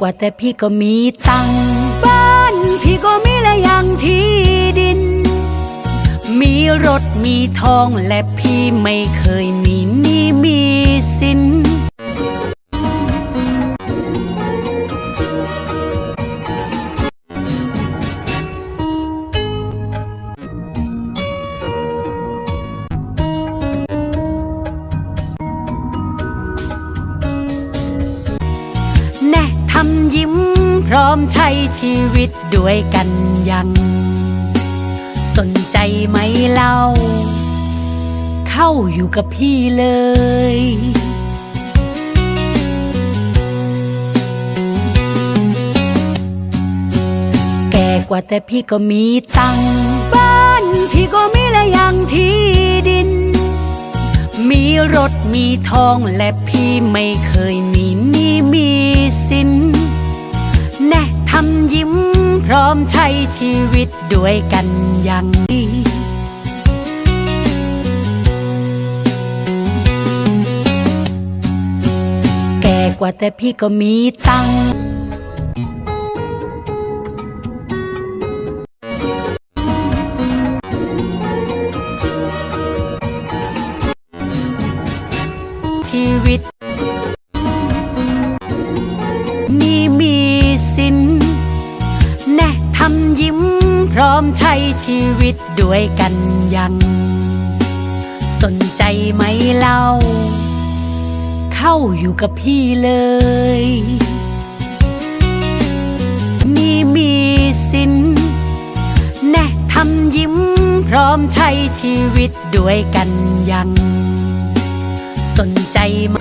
กว่าแต่พี่ก็มีตังบ้านพี่ก็มีและยังที่ดิน มีรถมีทองและพี่ไม่เคยมีำยิ้มพร้อมใช้ชีวิตด้วยกันยัง สนใจไหมเล่า เข้าอยู่กับพี่เลยแก่กว่าแต่พี่ก็มีตังค์บ้านพี่ก็มีและยังที่ดิน มีรถมีทองและพี่ไม่เคยมีหนี้มีสิน อมใช้ชีวิตด้วยกันอย่างดีแก่กว่าแต่พี่ก็มีตังค์ชีวิต อมใช้ชีวิตด้วยกันยัง สนใจไหมเล่า เข้าอยู่กับพี่เลย นี่มีสิน แน่ทำยิ้ม พร้อมใช้ชีวิตด้วยกันยัง สนใจไหม